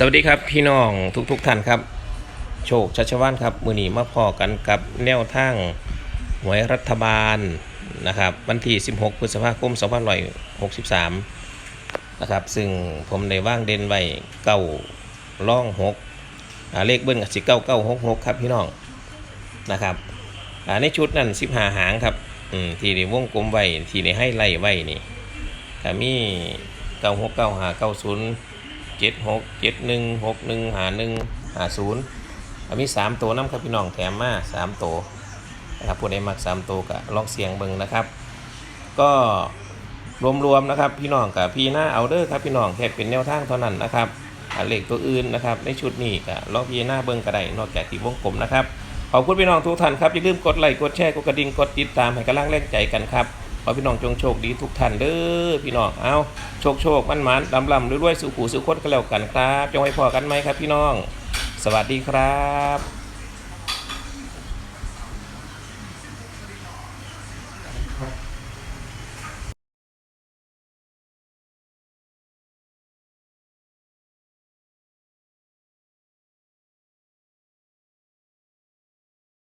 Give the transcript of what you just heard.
สวัสดีครับพี่น้องทุกๆทท่านครับ โชคชัชวานครับ มือหนีมาพอกันกับแนวทางหวยรัฐบาลนะครับ วันที่ 16 พฤษภาคม2563 นะครับ ซึ่งผมได้ว่างเด่นไว้เก้าล่องหกเลขเบิ้ลกับสิเก้าเก้าหกหกครับพี่น้องนะครับในชุดนั้นสิบหาหางครับที่ได้วงกลมไว้ที่ได้ให้ไล่ไว้นี่ก็มีเก้าหกเก้าหาเก้าศูนย์ เจ็ดหกเจ็ดหนึ่งหกหนึ่งหาหนึ่งหาศูนย์มีสามตัวน้ำครับพี่น้องแถมมาสามตัวนะครับผู้ใดมักสามตัวก็ลองเสียงเบิ่งนะครับ ก็รวมๆนะครับพี่น้องกับพี่หน้าเอาเดอร์ครับพี่น้องแค่เป็นแนวทางเท่านั้นนะครับอ่าเลขตัวอื่นนะครับในชุดนี้ก็ลองพี่หน้าเบิ่งก็ได้นอกจากที่วงกลมนะครับขอบคุณพี่น้องทุกท่านครับอย่าลืมกดไลค์กดแชร์กดกระดิ่งกดติดตามให้กำลังแรงใจกันครับ อพี่น้องจงโชคดีทุกท่านเด้อพี่น้องเอาโชคโชคมั่นมันลำลำรวยสุขูสุขคนกันแล้วกันครับจงไว้พอกันไหมครับ พี่น้อง สวัสดีครับครับ